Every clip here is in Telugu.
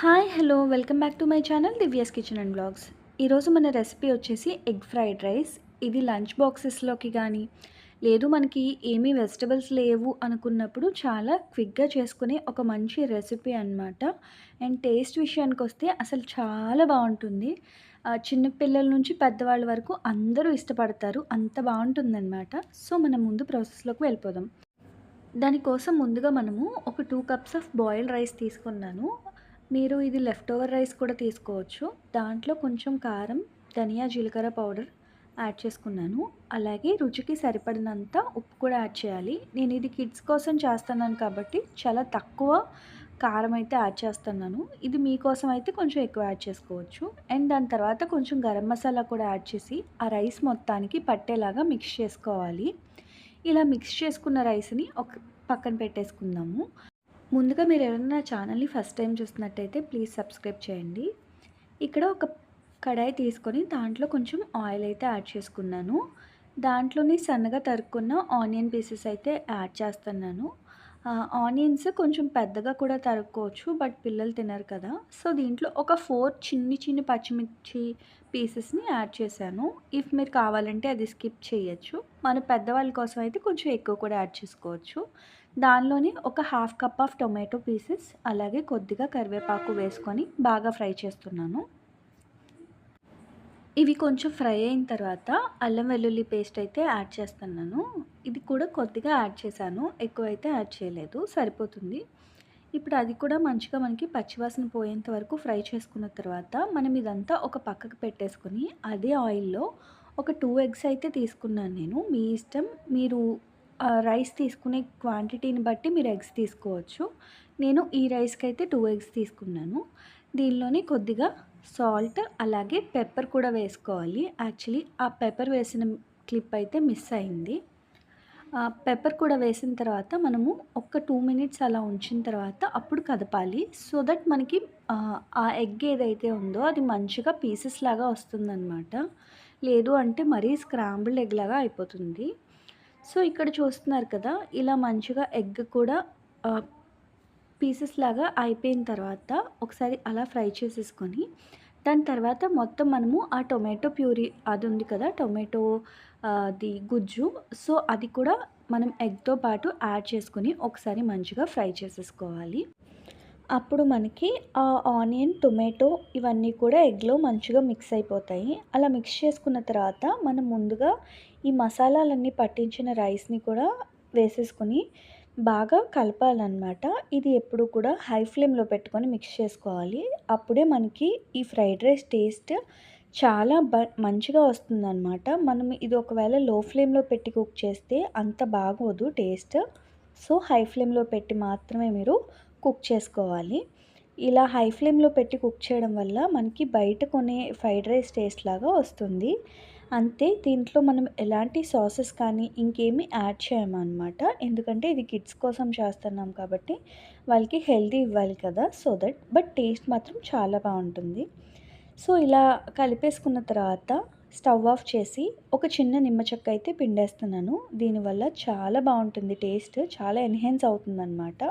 Hi hello welcome back to my channel Divya's kitchen and blogs ఈరోజు మన రెసిపీ వచ్చేసి ఎగ్ ఫ్రైడ్ రైస్ ఇది లంచ్ బాక్సెస్లోకి కానీ లేదు మనకి ఏమీ వెజిటబుల్స్ లేవు అనుకున్నప్పుడు చాలా క్విక్గా చేసుకునే ఒక మంచి రెసిపీ అన్నమాట. అండ్ టేస్ట్ విషయానికి వస్తే అసలు చాలా బాగుంటుంది. చిన్నపిల్లల నుంచి పెద్దవాళ్ళ వరకు అందరూ ఇష్టపడతారు. అంత బాగుంటుందన్నమాట. సో మనం ముందు ప్రాసెస్లోకి వెళ్ళిపోదాం. దానికోసం ముందుగా మనము ఒక two cups of boiled rice తీసుకున్నాను. మీరు ఇది లెఫ్ట్ ఓవర్ రైస్ కూడా తీసుకోవచ్చు. దాంట్లో కొంచెం కారం ధనియా జీలకర్ర పౌడర్ యాడ్ చేసుకున్నాను. అలాగే రుచికి సరిపడినంత ఉప్పు కూడా యాడ్ చేయాలి. నేను ఇది కిడ్స్ కోసం చేస్తున్నాను కాబట్టి చాలా తక్కువ కారం అయితే యాడ్ చేస్తున్నాను. ఇది మీకోసం అయితే కొంచెం ఎక్కువ యాడ్ చేసుకోవచ్చు. అండ్ దాని తర్వాత కొంచెం గరం మసాలా కూడా యాడ్ చేసి ఆ రైస్ మొత్తానికి పట్టేలాగా మిక్స్ చేసుకోవాలి. ఇలా మిక్స్ చేసుకున్న రైస్ని ఒక పక్కన పెట్టేసుకుందాము. ముందుగా మీరు ఎవరైనా నా ఛానల్ని ఫస్ట్ టైం చూస్తున్నట్టయితే ప్లీజ్ సబ్స్క్రైబ్ చేయండి. ఇక్కడ ఒక కడాయి తీసుకొని దాంట్లో కొంచెం ఆయిల్ అయితే యాడ్ చేసుకున్నాను. దాంట్లోని సన్నగా తరుక్కున్న ఆనియన్ పీసెస్ అయితే యాడ్ చేస్తున్నాను. ఆనియన్స్ కొంచెం పెద్దగా కూడా తరుక్కోవచ్చు బట్ పిల్లలు తినరు కదా. సో దీంట్లో ఒక ఫోర్ చిన్ని చిన్ని పచ్చిమిర్చి పీసెస్ని యాడ్ చేశాను. ఇఫ్ మీరు కావాలంటే అది స్కిప్ చేయొచ్చు. మన పెద్దవాళ్ళ కోసం అయితే కొంచెం ఎక్కువ కూడా యాడ్ చేసుకోవచ్చు. దానిలోనే ఒక half cup of tomato pieces అలాగే కొద్దిగా కరివేపాకు వేసుకొని బాగా ఫ్రై చేస్తున్నాను. ఇవి కొంచెం ఫ్రై అయిన తర్వాత అల్లం వెల్లుల్లి పేస్ట్ అయితే యాడ్ చేస్తున్నాను. ఇది కూడా కొద్దిగా యాడ్ చేశాను. ఎక్కువ అయితే యాడ్ చేయలేదు. సరిపోతుంది. ఇప్పుడు అది కూడా మంచిగా మనకి పచ్చివాసన పోయేంత వరకు ఫ్రై చేసుకున్న తర్వాత మనం ఇదంతా ఒక పక్కకు పెట్టేసుకొని అదే ఆయిల్లో ఒక టూ ఎగ్స్ అయితే తీసుకున్నాను నేను. మీ ఇష్టం మీరు రైస్ తీసుకునే క్వాంటిటీని బట్టి మీరు ఎగ్స్ తీసుకోవచ్చు. నేను ఈ రైస్కి అయితే టూ ఎగ్స్ తీసుకున్నాను. దీనిలోనే కొద్దిగా సాల్ట్ అలాగే పెప్పర్ కూడా వేసుకోవాలి. యాక్చువల్లీ ఆ పెప్పర్ వేసిన క్లిప్ అయితే మిస్ అయింది. పెప్పర్ కూడా వేసిన తర్వాత మనము ఒక టూ మినిట్స్ అలా ఉంచిన తర్వాత అప్పుడు కదపాలి. సో దట్ మనకి ఆ ఎగ్ ఏదైతే ఉందో అది మంచిగా పీసెస్ లాగా వస్తుందన్నమాట. లేదు అంటే మరీ స్క్రాంబుల్డ్ ఎగ్ లాగా అయిపోతుంది. సో ఇక్కడ చూస్తున్నారు కదా ఇలా మంచిగా ఎగ్ కూడా పీసెస్ లాగా అయిపోయిన తర్వాత ఒకసారి అలా ఫ్రై చేసేసుకొని దాని తర్వాత మొత్తం మనము ఆ టొమాటో ప్యూరీ అది ఉంది కదా టొమాటో అది గుజ్జు సో అది కూడా మనం ఎగ్తో పాటు యాడ్ చేసుకొని ఒకసారి మంచిగా ఫ్రై చేసేసుకోవాలి. అప్పుడు మనకి ఆ ఆనియన్ టొమాటో ఇవన్నీ కూడా ఎగ్లో మంచిగా మిక్స్ అయిపోతాయి. అలా మిక్స్ చేసుకున్న తర్వాత మనం ముందుగా ఈ మసాలాలన్నీ పట్టించిన రైస్ని కూడా వేసేసుకొని బాగా కలపాలన్నమాట. ఇది ఎప్పుడు కూడా హై ఫ్లేమ్లో పెట్టుకొని మిక్స్ చేసుకోవాలి. అప్పుడే మనకి ఈ ఫ్రైడ్ రైస్ టేస్ట్ చాలా బ మంచిగా వస్తుందన్నమాట. మనం ఇది ఒకవేళ లో ఫ్లేమ్లో పెట్టి కుక్ చేస్తే అంత బాగోదు టేస్ట్. సో హై ఫ్లేమ్లో పెట్టి మాత్రమే మీరు కుక్ చేసుకోవాలి. ఇలా హై ఫ్లేమ్లో పెట్టి కుక్ చేయడం వల్ల మనకి బయట కొనే ఫ్రైడ్ రైస్ టేస్ట్ లాగా వస్తుంది. అంతే దీంట్లో మనం ఎలాంటి సాసెస్ కానీ ఇంకేమీ యాడ్ చేయమన్నమాట. ఎందుకంటే ఇది కిడ్స్ కోసం చేస్తున్నాం కాబట్టి వాళ్ళకి హెల్తీ ఇవ్వాలి కదా సో దట్ బట్ టేస్ట్ మాత్రం చాలా బాగుంటుంది. సో ఇలా కలిపేసుకున్న తర్వాత స్టవ్ ఆఫ్ చేసి ఒక చిన్న నిమ్మ చెక్క అయితే పిండేస్తున్నాను. దీనివల్ల చాలా బాగుంటుంది టేస్ట్ చాలా ఎన్హెన్స్ అవుతుందన్నమాట.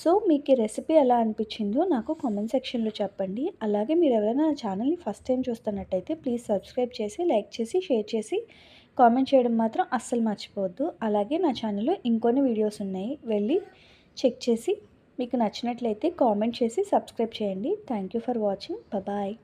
సో మీకు ఈ రెసిపీ ఎలా అనిపించిందో నాకు కామెంట్ సెక్షన్లో చెప్పండి. అలాగే మీరు ఎవరైనా నా ఛానల్ని ఫస్ట్ టైం చూస్తున్నట్టయితే ప్లీజ్ సబ్స్క్రైబ్ చేసి లైక్ చేసి షేర్ చేసి కామెంట్ చేయడం మాత్రం అస్సలు మర్చిపోవద్దు. అలాగే నా ఛానల్లో ఇంకొన్ని వీడియోస్ ఉన్నాయి. వెళ్ళి చెక్ చేసి మీకు నచ్చినట్లయితే కామెంట్ చేసి సబ్స్క్రైబ్ చేయండి. Thank you for watching. Bye